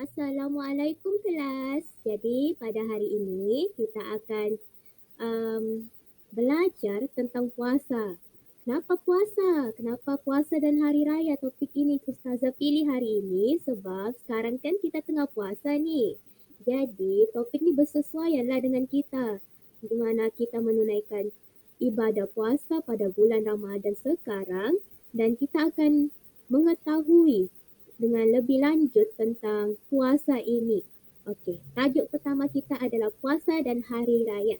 Assalamualaikum kelas. Jadi pada hari ini kita akan um, belajar tentang puasa. Kenapa puasa? Kenapa puasa dan hari raya? Topik ini Ustazah pilih hari ini sebab sekarang kan kita tengah puasa ni. Jadi topik ni bersesuaian lah dengan kita. Di mana kita menunaikan ibadah puasa pada bulan Ramadan sekarang dan kita akan mengetahui dengan lebih lanjut tentang puasa ini. Okey, tajuk pertama kita adalah puasa dan hari raya.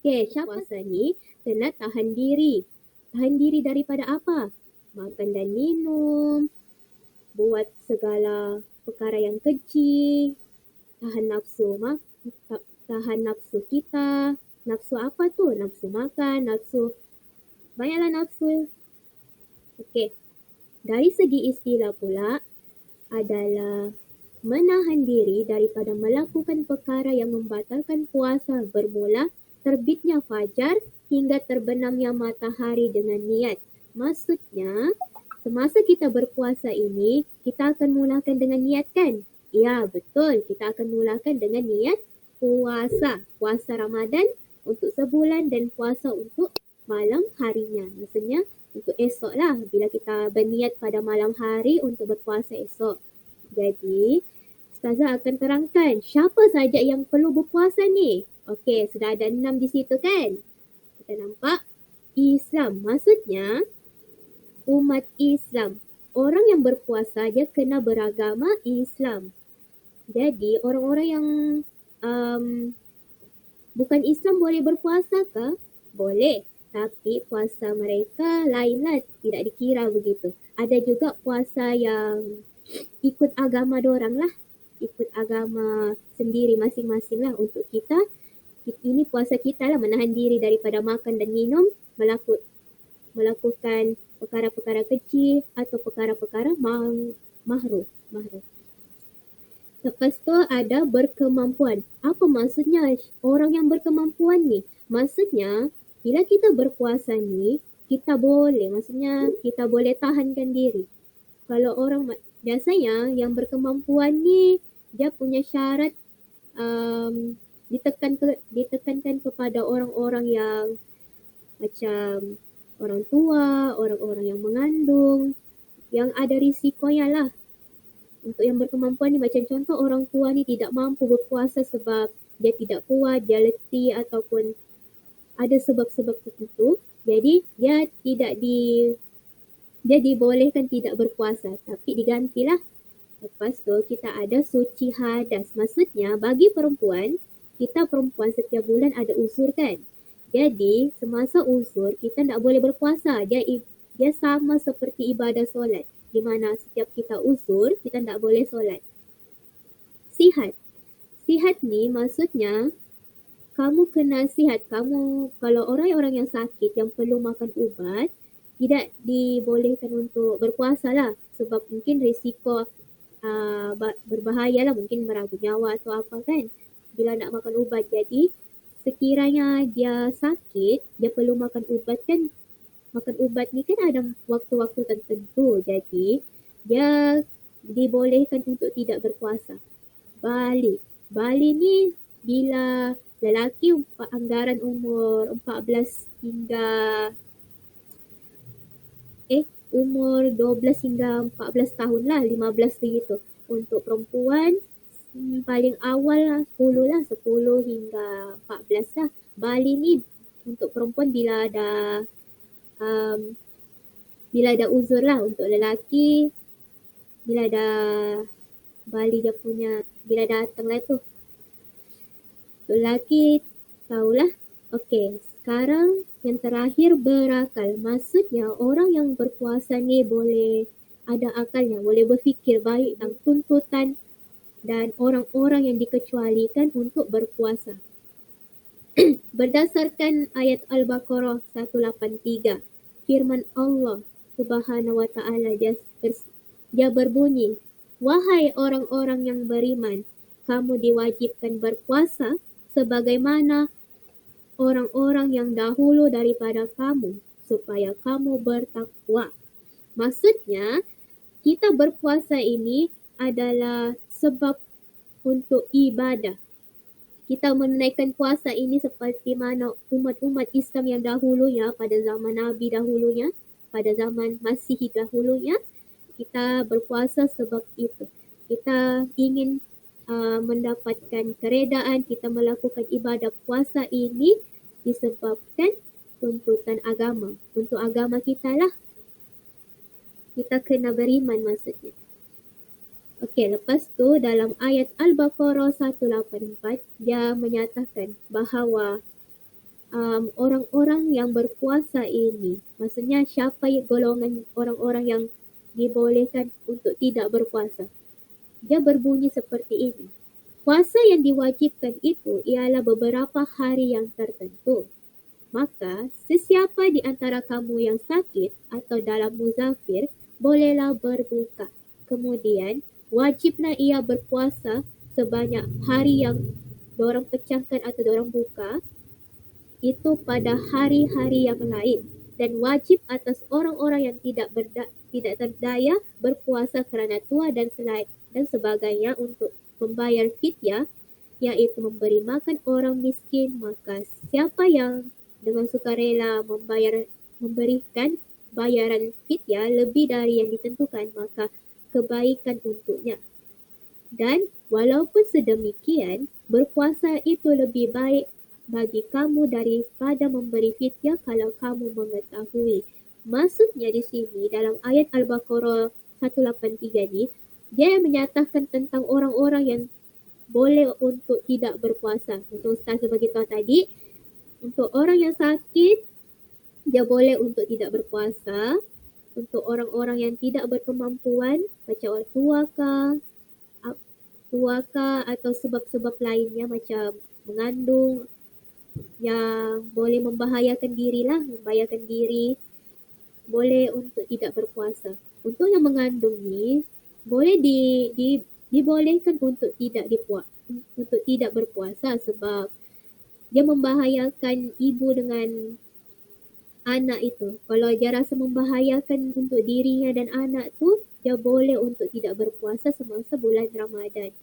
Okey, siapa puasa ni kena tahan diri. Tahan diri daripada apa? Makan dan minum, buat segala perkara yang kecil, tahan nafsu mak tahan nafsu kita. Nafsu apa tu? Nafsu makan, nafsu banyaklah nafsu. Okey, dari segi istilah pula adalah menahan diri daripada melakukan perkara yang membatalkan puasa bermula terbitnya fajar hingga terbenamnya matahari dengan niat. Maksudnya, semasa kita berpuasa ini, kita akan mulakan dengan niat kan? Ya, betul. Kita akan mulakan dengan niat puasa. Puasa Ramadan untuk sebulan dan puasa untuk malam harinya. Maksudnya, untuk esok lah bila kita berniat pada malam hari untuk berpuasa esok. Jadi, Ustazah akan terangkan siapa saja yang perlu berpuasa ni. Okey, sudah ada enam di situ kan? Kita nampak Islam. Maksudnya, umat Islam. Orang yang berpuasa dia kena beragama Islam. Jadi, orang-orang yang um, bukan Islam boleh berpuasa ke? Boleh. Tapi puasa mereka lainlah tidak dikira begitu. Ada juga puasa yang ikut agama orang lah. Ikut agama sendiri masing-masing lah untuk kita. Ini puasa kita lah menahan diri daripada makan dan minum. Melaku, melakukan perkara-perkara kecil atau perkara-perkara mahruh. mahruh. Lepas tu ada berkemampuan. Apa maksudnya orang yang berkemampuan ni? Maksudnya bila kita berpuasa ni, kita boleh, maksudnya kita boleh tahankan diri. Kalau orang biasanya yang berkemampuan ni, dia punya syarat um, ditekan ke, ditekankan kepada orang-orang yang macam orang tua, orang-orang yang mengandung, yang ada risikonya lah. Untuk yang berkemampuan ni macam contoh orang tua ni tidak mampu berpuasa sebab dia tidak kuat, dia letih ataupun ada sebab-sebab tertentu. Jadi dia tidak di dia dibolehkan tidak berpuasa. Tapi digantilah. Lepas tu kita ada suci hadas. Maksudnya bagi perempuan kita perempuan setiap bulan ada uzur kan? Jadi semasa uzur kita tak boleh berpuasa. Dia dia sama seperti ibadah solat. Di mana setiap kita uzur kita tak boleh solat. Sihat. Sihat ni maksudnya kamu kena sihat. Kamu. Kalau orang-orang yang sakit yang perlu makan ubat tidak dibolehkan untuk berpuasa lah. Sebab mungkin risiko uh, berbahaya lah. Mungkin meragu nyawa atau apa kan. Bila nak makan ubat. Jadi sekiranya dia sakit dia perlu makan ubat kan. Makan ubat ni kan ada waktu-waktu tertentu. Jadi dia dibolehkan untuk tidak berpuasa. Balik. Balik ni bila lelaki anggaran umur 14 hingga eh umur 12 hingga 14 tahun lah 15 begitu. Untuk perempuan hmm, paling awal lah 10 lah 10 hingga 14 lah. Bali ni untuk perempuan bila ada um, bila ada uzur lah untuk lelaki bila ada Bali dia punya bila datang lah tu Lelaki tahulah. Okey, sekarang yang terakhir berakal. Maksudnya orang yang berpuasa ni boleh ada akalnya, boleh berfikir baik tentang tuntutan dan orang-orang yang dikecualikan untuk berpuasa. Berdasarkan ayat Al-Baqarah 183, firman Allah Subhanahu wa taala dia, dia berbunyi, "Wahai orang-orang yang beriman, kamu diwajibkan berpuasa sebagaimana orang-orang yang dahulu daripada kamu supaya kamu bertakwa. Maksudnya kita berpuasa ini adalah sebab untuk ibadah. Kita menunaikan puasa ini seperti mana umat-umat Islam yang dahulunya pada zaman Nabi dahulunya, pada zaman Masihi dahulunya, kita berpuasa sebab itu. Kita ingin uh, mendapatkan keredaan, kita melakukan ibadah puasa ini disebabkan tuntutan agama. Untuk agama kita lah. Kita kena beriman maksudnya. Okey, lepas tu dalam ayat Al-Baqarah 184 dia menyatakan bahawa um, orang-orang yang berpuasa ini, maksudnya siapa golongan orang-orang yang dibolehkan untuk tidak berpuasa. Dia berbunyi seperti ini. Puasa yang diwajibkan itu ialah beberapa hari yang tertentu. Maka sesiapa di antara kamu yang sakit atau dalam muzafir bolehlah berbuka. Kemudian wajiblah ia berpuasa sebanyak hari yang diorang pecahkan atau diorang buka itu pada hari-hari yang lain dan wajib atas orang-orang yang tidak berda, tidak terdaya berpuasa kerana tua dan selain dan sebagainya untuk membayar fidyah iaitu memberi makan orang miskin maka siapa yang dengan sukarela membayar memberikan bayaran fidyah lebih dari yang ditentukan maka kebaikan untuknya. Dan walaupun sedemikian, berpuasa itu lebih baik bagi kamu daripada memberi fidyah kalau kamu mengetahui. Maksudnya di sini dalam ayat Al-Baqarah 183 ni, dia menyatakan tentang orang-orang yang boleh untuk tidak berpuasa. Untuk Ustaz sebagai tahu tadi, untuk orang yang sakit, dia boleh untuk tidak berpuasa untuk orang-orang yang tidak berkemampuan macam orang tua kah, tua kah atau sebab-sebab lainnya macam mengandung yang boleh membahayakan diri lah, membahayakan diri boleh untuk tidak berpuasa. Untuk yang mengandung ni boleh di, di dibolehkan untuk tidak dipuas untuk tidak berpuasa sebab dia membahayakan ibu dengan anak itu. Kalau dia rasa membahayakan untuk dirinya dan anak tu, dia boleh untuk tidak berpuasa semasa bulan Ramadan.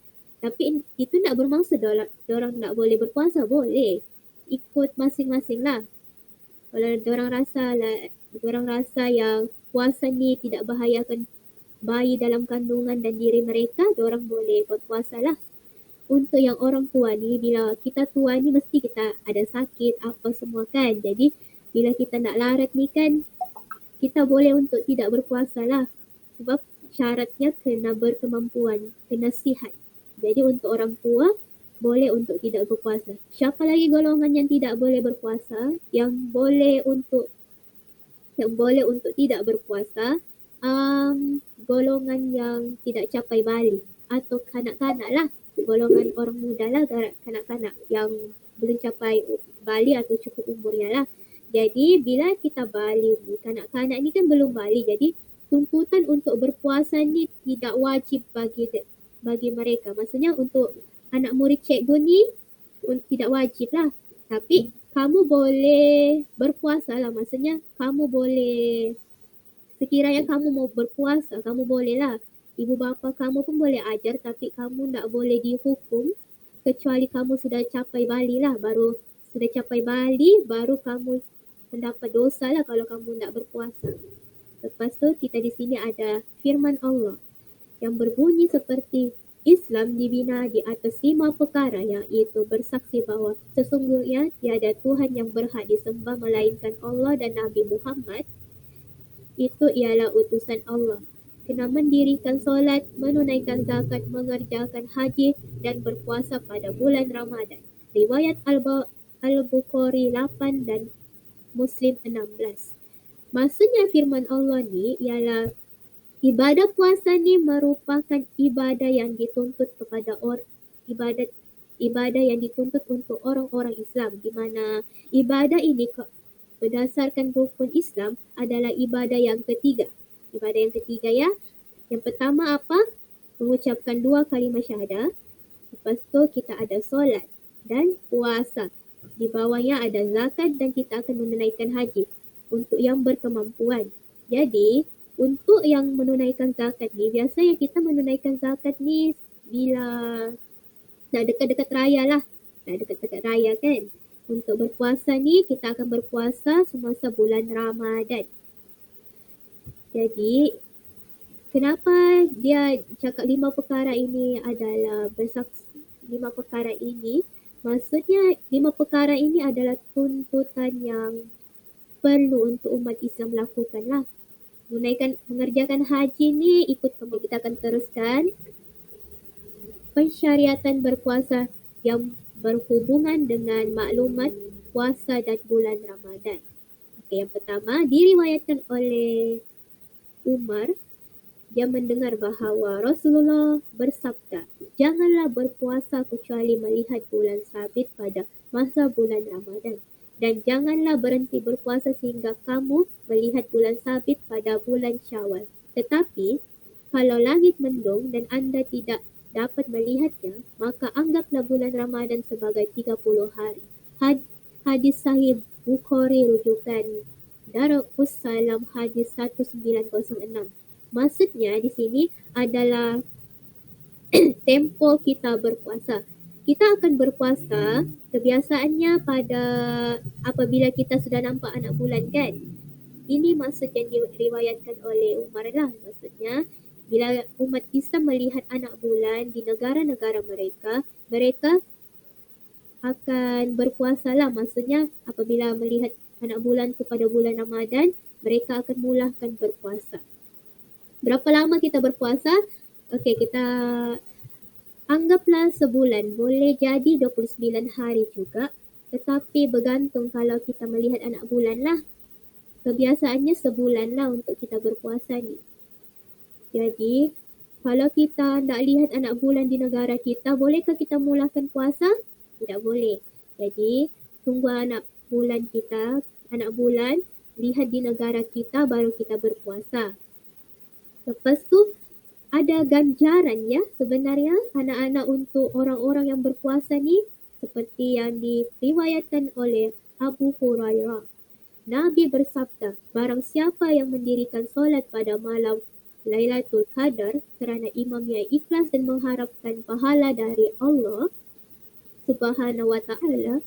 Tapi itu nak bermaksud dia orang nak boleh berpuasa, boleh. Ikut masing-masing lah. Kalau dia orang rasa lah, dia orang rasa yang puasa ni tidak bahayakan bayi dalam kandungan dan diri mereka, orang boleh berpuasa lah. Untuk yang orang tua ni, bila kita tua ni mesti kita ada sakit apa semua kan. Jadi bila kita nak larat ni kan kita boleh untuk tidak berpuasa lah sebab syaratnya kena berkemampuan, kena sihat. Jadi untuk orang tua boleh untuk tidak berpuasa. Siapa lagi golongan yang tidak boleh berpuasa? Yang boleh untuk yang boleh untuk tidak berpuasa um, golongan yang tidak capai balik atau kanak-kanak lah golongan orang muda lah kanak-kanak yang belum capai balik atau cukup umurnya lah jadi bila kita balik ni, kanak-kanak ni kan belum balik. Jadi tuntutan untuk berpuasa ni tidak wajib bagi bagi mereka. Maksudnya untuk anak murid cikgu ni tidak wajib lah. Tapi kamu boleh berpuasa lah. Maksudnya kamu boleh sekiranya kamu mau berpuasa, kamu boleh lah. Ibu bapa kamu pun boleh ajar tapi kamu tak boleh dihukum kecuali kamu sudah capai Bali lah. Baru sudah capai Bali, baru kamu mendapat dosa lah kalau kamu nak berpuasa. Lepas tu kita di sini ada firman Allah yang berbunyi seperti Islam dibina di atas lima perkara yang itu bersaksi bahawa sesungguhnya tiada Tuhan yang berhak disembah melainkan Allah dan Nabi Muhammad itu ialah utusan Allah. Kena mendirikan solat, menunaikan zakat, mengerjakan haji dan berpuasa pada bulan Ramadan. Riwayat Al-Bukhari 8 dan Muslim 16. Maksudnya firman Allah ni ialah ibadah puasa ni merupakan ibadah yang dituntut kepada orang ibadat ibadah yang dituntut untuk orang-orang Islam di mana ibadah ini berdasarkan rukun Islam adalah ibadah yang ketiga. Ibadah yang ketiga ya. Yang pertama apa? Mengucapkan dua kalimah syahadah. Lepas tu kita ada solat dan puasa. Di bawahnya ada zakat dan kita akan menunaikan haji untuk yang berkemampuan. Jadi, untuk yang menunaikan zakat ni, biasanya kita menunaikan zakat ni bila nak dekat-dekat raya lah. Nak dekat-dekat raya kan. Untuk berpuasa ni kita akan berpuasa semasa bulan Ramadan. Jadi kenapa dia cakap lima perkara ini adalah bersaksi lima perkara ini? Maksudnya lima perkara ini adalah tuntutan yang perlu untuk umat Islam lakukan lah. Menunaikan mengerjakan haji ni ikut kembali kita akan teruskan. Pensyariatan berpuasa yang berhubungan dengan maklumat puasa dan bulan Ramadan. Okay, yang pertama diriwayatkan oleh Umar dia mendengar bahawa Rasulullah bersabda, janganlah berpuasa kecuali melihat bulan sabit pada masa bulan Ramadan. Dan janganlah berhenti berpuasa sehingga kamu melihat bulan sabit pada bulan syawal. Tetapi, kalau langit mendung dan anda tidak dapat melihatnya, maka anggaplah bulan Ramadan sebagai 30 hari. Had, hadis sahih Bukhari rujukan Darus Salam hadis 1906. Maksudnya di sini adalah tempo kita berpuasa kita akan berpuasa kebiasaannya pada apabila kita sudah nampak anak bulan kan. Ini maksud yang diriwayatkan oleh Umar lah. Maksudnya bila umat Islam melihat anak bulan di negara-negara mereka, mereka akan berpuasa lah. Maksudnya apabila melihat anak bulan tu pada bulan Ramadan, mereka akan mulakan berpuasa. Berapa lama kita berpuasa? Okey, kita Anggaplah sebulan boleh jadi 29 hari juga tetapi bergantung kalau kita melihat anak bulan lah. Kebiasaannya sebulan lah untuk kita berpuasa ni. Jadi kalau kita nak lihat anak bulan di negara kita, bolehkah kita mulakan puasa? Tidak boleh. Jadi tunggu anak bulan kita, anak bulan, lihat di negara kita baru kita berpuasa. Lepas tu ada ganjaran ya sebenarnya anak-anak untuk orang-orang yang berpuasa ni seperti yang diriwayatkan oleh Abu Hurairah. Nabi bersabda, barang siapa yang mendirikan solat pada malam Lailatul Qadar kerana imamnya ikhlas dan mengharapkan pahala dari Allah Subhanahu wa taala,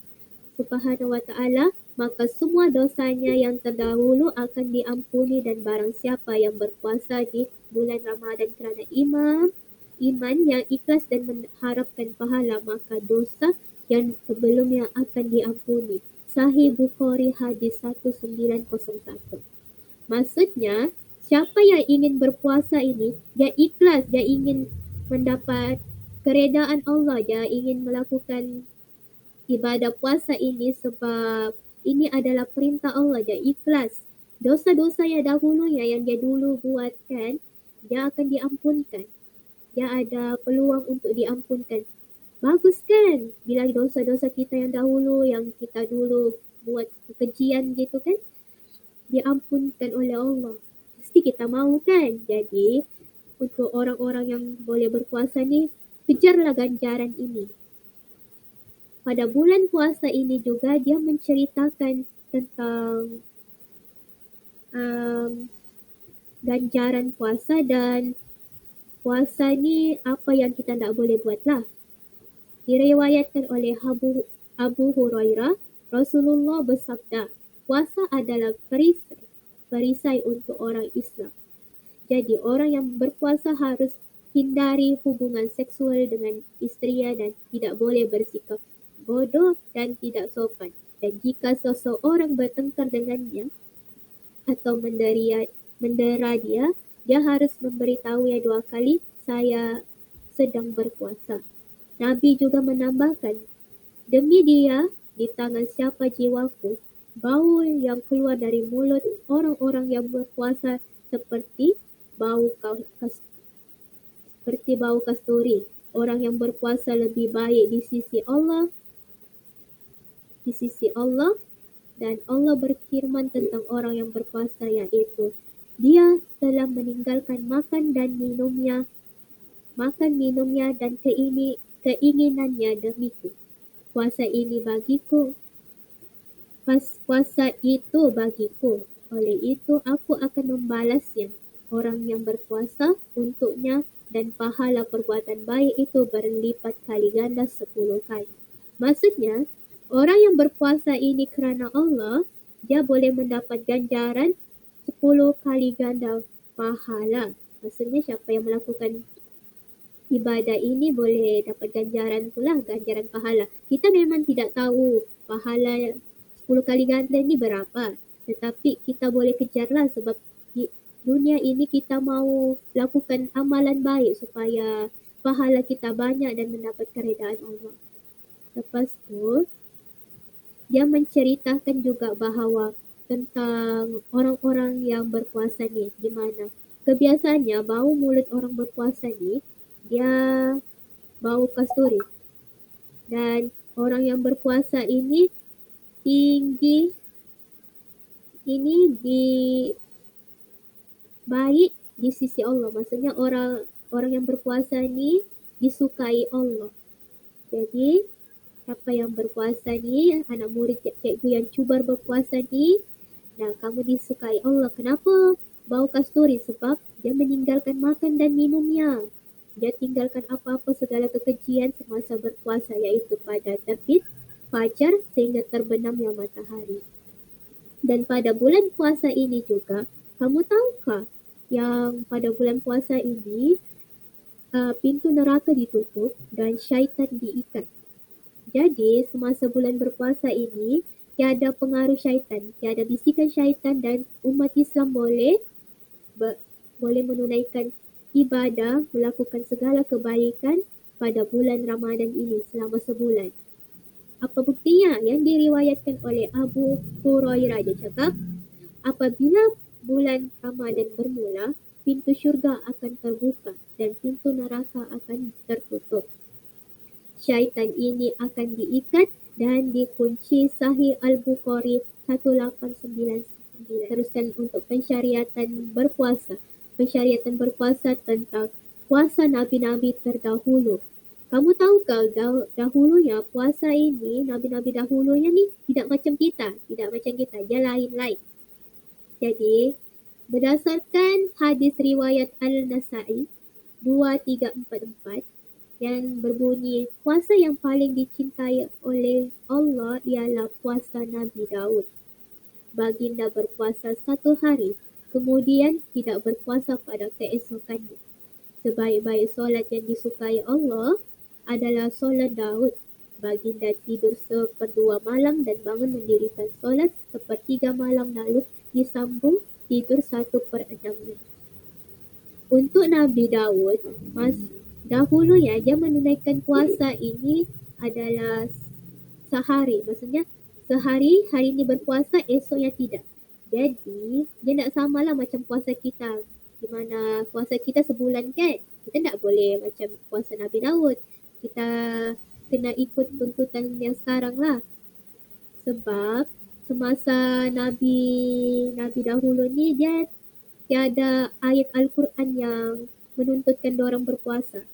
Subhanahu wa taala, maka semua dosanya yang terdahulu akan diampuni dan barang siapa yang berpuasa di bulan Ramadan kerana iman, iman yang ikhlas dan mengharapkan pahala maka dosa yang sebelumnya akan diampuni. Sahih Bukhari hadis 1901. Maksudnya, siapa yang ingin berpuasa ini, dia ikhlas, dia ingin mendapat keredaan Allah, dia ingin melakukan ibadah puasa ini sebab ini adalah perintah Allah, dia ikhlas. Dosa-dosa yang dahulu yang dia dulu buatkan, dia akan diampunkan. Dia ada peluang untuk diampunkan. Bagus kan bila dosa-dosa kita yang dahulu, yang kita dulu buat kekejian gitu kan, diampunkan oleh Allah. Mesti kita mahu kan? Jadi untuk orang-orang yang boleh berpuasa ni, kejarlah ganjaran ini. Pada bulan puasa ini juga dia menceritakan tentang um, ganjaran puasa dan puasa ni apa yang kita tak boleh buat lah. Diriwayatkan oleh Abu, Abu Hurairah, Rasulullah bersabda, puasa adalah perisai, perisai untuk orang Islam. Jadi orang yang berpuasa harus hindari hubungan seksual dengan isteri dan tidak boleh bersikap bodoh dan tidak sopan. Dan jika seseorang bertengkar dengannya atau menderia mendera dia, dia harus memberitahu dua kali saya sedang berpuasa. Nabi juga menambahkan, demi dia di tangan siapa jiwaku, bau yang keluar dari mulut orang-orang yang berpuasa seperti bau kas, seperti bau kasturi. Orang yang berpuasa lebih baik di sisi Allah di sisi Allah dan Allah berfirman tentang orang yang berpuasa iaitu dia telah meninggalkan makan dan minumnya, makan minumnya dan keini, keinginannya demiku. Puasa ini bagiku, puasa itu bagiku. Oleh itu aku akan membalasnya. Orang yang berpuasa untuknya dan pahala perbuatan baik itu berlipat kali ganda sepuluh kali. Maksudnya, orang yang berpuasa ini kerana Allah, dia boleh mendapat ganjaran sepuluh kali ganda pahala. Maksudnya siapa yang melakukan ibadah ini boleh dapat ganjaran pula, ganjaran pahala. Kita memang tidak tahu pahala sepuluh kali ganda ni berapa. Tetapi kita boleh kejarlah sebab dunia ini kita mau lakukan amalan baik supaya pahala kita banyak dan mendapat keredaan Allah. Lepas tu, dia menceritakan juga bahawa tentang orang-orang yang berpuasa ni di mana kebiasaannya bau mulut orang berpuasa ni dia bau kasturi dan orang yang berpuasa ini tinggi ini di baik di sisi Allah. Maksudnya orang orang yang berpuasa ni disukai Allah. Jadi siapa yang berpuasa ni, anak murid cikgu yang cuba berpuasa ni, nah kamu disukai Allah. Kenapa? Bau kasturi sebab dia meninggalkan makan dan minumnya. Dia tinggalkan apa-apa segala kekejian semasa berpuasa iaitu pada terbit fajar sehingga terbenamnya matahari. Dan pada bulan puasa ini juga, kamu tahukah yang pada bulan puasa ini uh, pintu neraka ditutup dan syaitan diikat. Jadi semasa bulan berpuasa ini tiada pengaruh syaitan, tiada bisikan syaitan dan umat Islam boleh boleh menunaikan ibadah, melakukan segala kebaikan pada bulan Ramadan ini selama sebulan. Apa buktinya? Yang diriwayatkan oleh Abu Hurairah dia cakap, apabila bulan Ramadan bermula, pintu syurga akan terbuka dan pintu neraka akan tertutup. Syaitan ini akan diikat dan dikunci Sahih Al-Bukhari 1899. Teruskan untuk pensyariatan berpuasa. Pensyariatan berpuasa tentang puasa Nabi-Nabi terdahulu. Kamu tahu dah, dahulunya puasa ini, Nabi-Nabi dahulunya ni tidak macam kita. Tidak macam kita, dia lain-lain. Jadi, berdasarkan hadis riwayat Al-Nasai 2344 yang berbunyi puasa yang paling dicintai oleh Allah ialah puasa Nabi Daud. Baginda berpuasa satu hari, kemudian tidak berpuasa pada keesokannya. Sebaik-baik solat yang disukai Allah adalah solat Daud. Baginda tidur seperdua malam dan bangun mendirikan solat sepertiga malam lalu disambung tidur satu per enamnya. Untuk Nabi Daud, mas dahulu ya dia menunaikan puasa ini adalah sehari. Maksudnya sehari hari ini berpuasa, esoknya tidak. Jadi dia tak samalah macam puasa kita. Di mana puasa kita sebulan kan. Kita tak boleh macam puasa Nabi Daud. Kita kena ikut tuntutan yang sekarang lah. Sebab semasa Nabi Nabi dahulu ni dia tiada ayat Al-Quran yang menuntutkan orang berpuasa.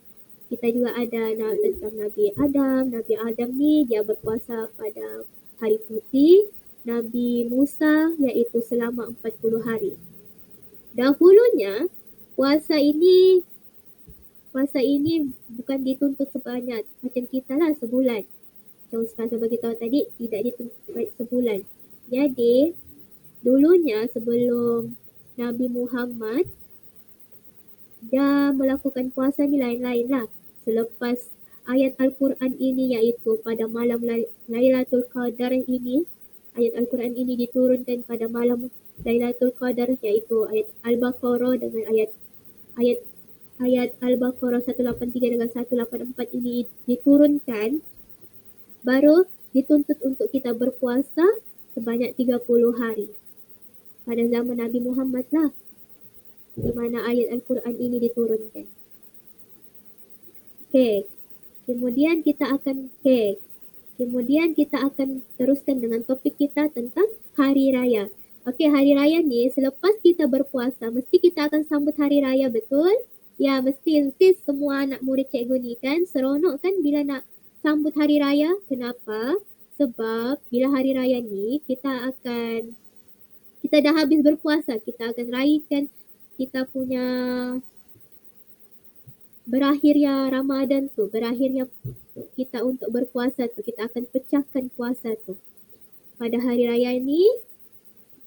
Kita juga ada tentang Nabi Adam. Nabi Adam ni dia berpuasa pada hari putih. Nabi Musa iaitu selama 40 hari. Dahulunya puasa ini puasa ini bukan dituntut sebanyak macam kita lah sebulan. Macam Ustazah bagi tadi tidak dituntut sebulan. Jadi dulunya sebelum Nabi Muhammad dia melakukan puasa ni lain-lain lah. Selepas ayat Al-Quran ini iaitu pada malam Lailatul Qadar ini, ayat Al-Quran ini diturunkan pada malam Lailatul Qadar iaitu ayat Al-Baqarah dengan ayat ayat ayat Al-Baqarah 183 dengan 184 ini diturunkan baru dituntut untuk kita berpuasa sebanyak 30 hari. Pada zaman Nabi Muhammad lah. Di mana ayat Al-Quran ini diturunkan. Okay. Kemudian kita akan, okay. Kemudian kita akan teruskan dengan topik kita tentang Hari Raya. Okey, Hari Raya ni selepas kita berpuasa, mesti kita akan sambut Hari Raya, betul? Ya, mesti, mesti semua anak murid cikgu ni kan seronok kan bila nak sambut Hari Raya. Kenapa? Sebab bila hari raya ni kita akan kita dah habis berpuasa, kita akan raikan kita punya berakhirnya Ramadan tu, berakhirnya kita untuk berpuasa tu, kita akan pecahkan puasa tu. Pada hari raya ini,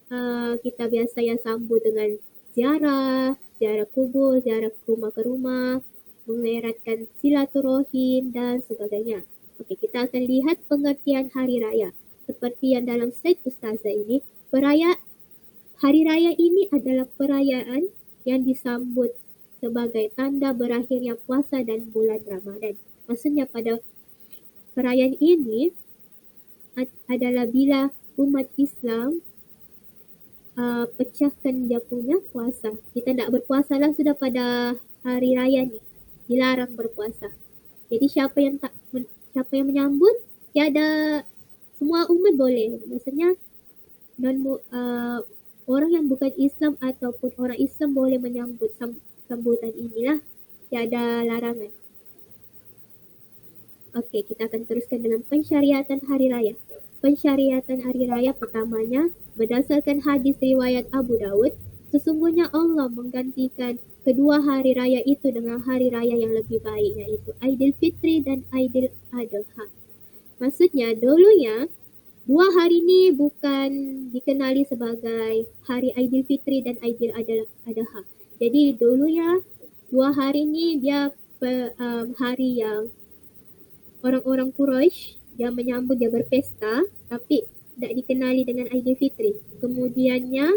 uh, kita biasa yang sambut dengan ziarah, ziarah kubur, ziarah rumah ke rumah, mengeratkan silaturahim dan sebagainya. Okey, kita akan lihat pengertian hari raya. Seperti yang dalam slide ustazah ini, perayaan hari raya ini adalah perayaan yang disambut sebagai tanda berakhirnya puasa dan bulan Ramadan. Maksudnya pada perayaan ini adalah bila umat Islam uh, pecahkan dia punya puasa. Kita tak berpuasa lah sudah pada hari raya ni. Dilarang berpuasa. Jadi siapa yang tak siapa yang menyambut tiada semua umat boleh maksudnya non uh, orang yang bukan Islam ataupun orang Islam boleh menyambut sambutan inilah tiada larangan Okey, kita akan teruskan dengan pensyariatan hari raya. Pensyariatan hari raya pertamanya berdasarkan hadis riwayat Abu Dawud, sesungguhnya Allah menggantikan kedua hari raya itu dengan hari raya yang lebih baik iaitu Aidilfitri dan Aidil Adha. Maksudnya dulunya dua hari ini bukan dikenali sebagai hari Aidilfitri dan Aidil Adha. Jadi dulunya dua hari ini dia um, hari yang orang-orang Quraisy yang menyambut dia berpesta tapi tidak dikenali dengan Aidilfitri. Kemudiannya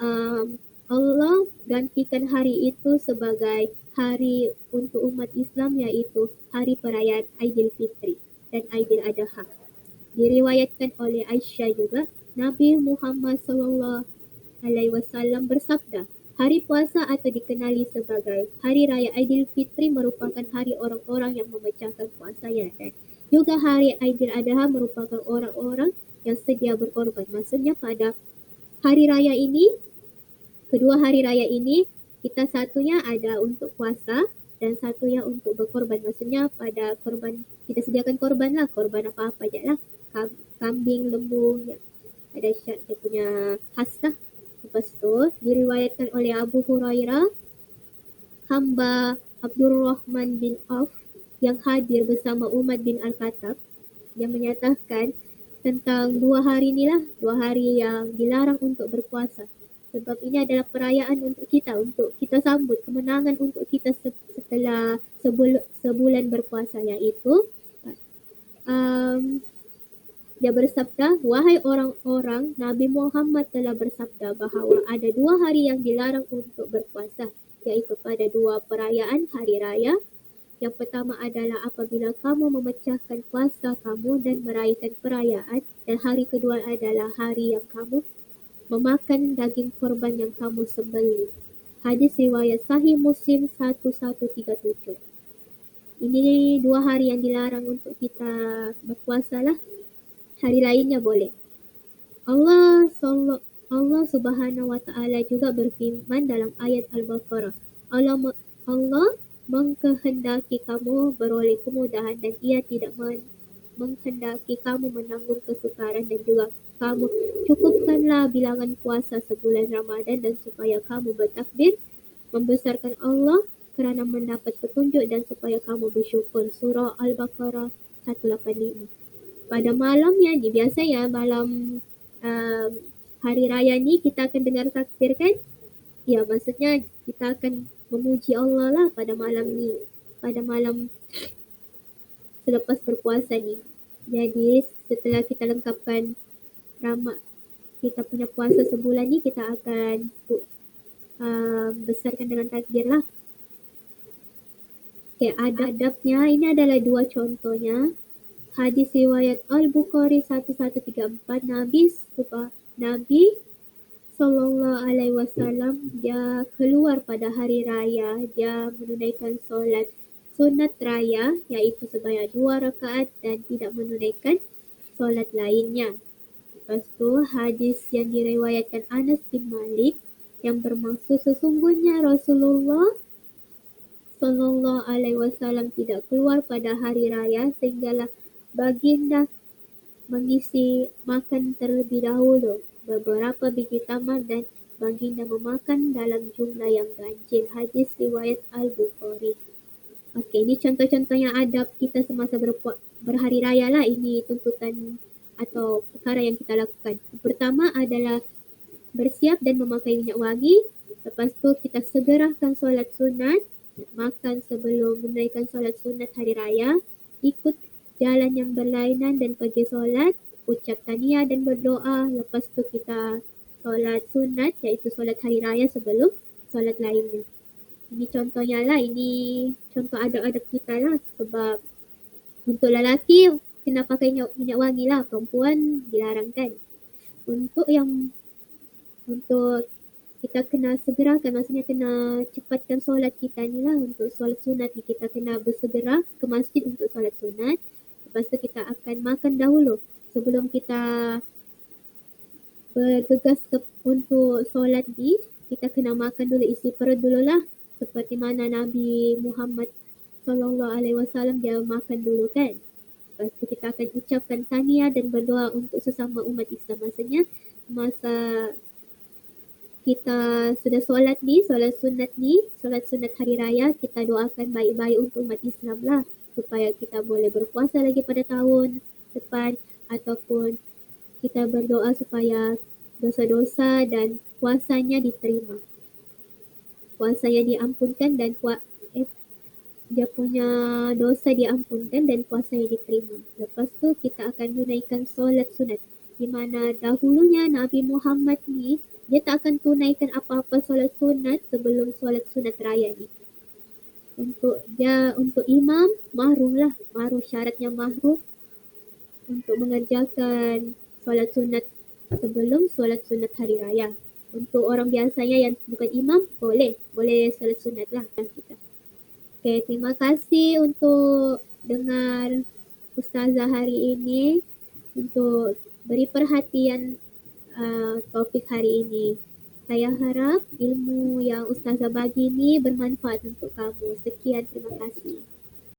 um, Allah gantikan hari itu sebagai hari untuk umat Islam iaitu hari perayaan Aidilfitri dan Aidil Adha. Diriwayatkan oleh Aisyah juga, Nabi Muhammad sallallahu alaihi wasallam bersabda, hari puasa atau dikenali sebagai hari raya Aidilfitri merupakan hari orang-orang yang memecahkan puasanya dan juga hari Aidil Adha merupakan orang-orang yang sedia berkorban. Maksudnya pada hari raya ini kedua hari raya ini kita satunya ada untuk puasa dan satunya untuk berkorban. Maksudnya pada korban kita sediakan korban lah, korban apa-apa je lah. Kambing, lembu, ya. ada syak dia punya khas lah. Lepas tu diriwayatkan oleh Abu Hurairah, hamba Abdul Rahman bin Auf yang hadir bersama Umar bin Al-Khattab yang menyatakan tentang dua hari inilah, dua hari yang dilarang untuk berpuasa. Sebab ini adalah perayaan untuk kita untuk kita sambut kemenangan untuk kita setelah sebul- sebulan berpuasa iaitu um, dia bersabda wahai orang-orang Nabi Muhammad telah bersabda bahawa ada dua hari yang dilarang untuk berpuasa iaitu pada dua perayaan hari raya yang pertama adalah apabila kamu memecahkan puasa kamu dan merayakan perayaan dan hari kedua adalah hari yang kamu memakan daging korban yang kamu sembelih. Hadis riwayat Sahih Muslim 1137. Ini dua hari yang dilarang untuk kita berpuasa lah. Hari lainnya boleh. Allah Allah Subhanahu wa taala juga berfirman dalam ayat Al-Baqarah. Allah Allah mengkehendaki kamu beroleh kemudahan dan ia tidak menghendaki kamu menanggung kesukaran dan juga kamu cukupkanlah bilangan puasa sebulan Ramadan dan supaya kamu bertakbir membesarkan Allah kerana mendapat petunjuk dan supaya kamu bersyukur. Surah Al-Baqarah 185. Pada malamnya, biasa ya malam um, hari raya ni kita akan dengar takbir kan? Ya maksudnya kita akan memuji Allah lah pada malam ni. Pada malam selepas berpuasa ni. Jadi setelah kita lengkapkan ramak kita punya puasa sebulan ni kita akan uh, besarkan dengan takbir lah. Okay, adab-adabnya ini adalah dua contohnya. Hadis riwayat Al-Bukhari 1134 Nabi Nabi Sallallahu Alaihi Wasallam dia keluar pada hari raya dia menunaikan solat sunat raya iaitu sebanyak dua rakaat dan tidak menunaikan solat lainnya. Lepas tu hadis yang diriwayatkan Anas bin Malik yang bermaksud sesungguhnya Rasulullah sallallahu alaihi wasallam tidak keluar pada hari raya sehinggalah baginda mengisi makan terlebih dahulu beberapa biji tamar dan baginda memakan dalam jumlah yang ganjil. Hadis riwayat Al-Bukhari. Okey, ini contoh-contohnya adab kita semasa berpuak, berhari raya lah. Ini tuntutan atau perkara yang kita lakukan. Pertama adalah bersiap dan memakai minyak wangi. Lepas tu kita segerakan solat sunat, makan sebelum menunaikan solat sunat hari raya, ikut jalan yang berlainan dan pergi solat, ucap tania dan berdoa. Lepas tu kita solat sunat iaitu solat hari raya sebelum solat lainnya. Ini contohnya lah, ini contoh adab-adab kita lah sebab untuk lelaki kena pakai minyak wangi lah, perempuan dilarang kan. Untuk yang untuk kita kena segerakan maksudnya kena cepatkan solat kita ni lah untuk solat sunat ni kita kena bersegera ke masjid untuk solat sunat lepas tu kita akan makan dahulu sebelum kita bergegas ke, untuk solat ni, kita kena makan dulu isi perut dulu lah. Seperti mana Nabi Muhammad Sallallahu Alaihi Wasallam dia makan dulu kan. Lepas tu kita akan ucapkan tania dan berdoa untuk sesama umat Islam. Maksudnya masa kita sudah solat ni, solat sunat ni, solat sunat hari raya, kita doakan baik-baik untuk umat Islam lah. Supaya kita boleh berpuasa lagi pada tahun depan ataupun kita berdoa supaya dosa-dosa dan puasanya diterima. Puasanya diampunkan dan puas eh, dia punya dosa diampunkan dan puasanya diterima. Lepas tu kita akan tunaikan solat sunat. Di mana dahulunya Nabi Muhammad ni dia tak akan tunaikan apa-apa solat sunat sebelum solat sunat raya ni. Untuk dia untuk imam mahrum lah, mahrum syaratnya mahrum untuk mengerjakan solat sunat sebelum solat sunat hari raya. Untuk orang biasanya yang bukan imam, boleh. Boleh solat sunat lah kita. Okay, terima kasih untuk dengar Ustazah hari ini untuk beri perhatian uh, topik hari ini. Saya harap ilmu yang Ustazah bagi ini bermanfaat untuk kamu. Sekian, terima kasih.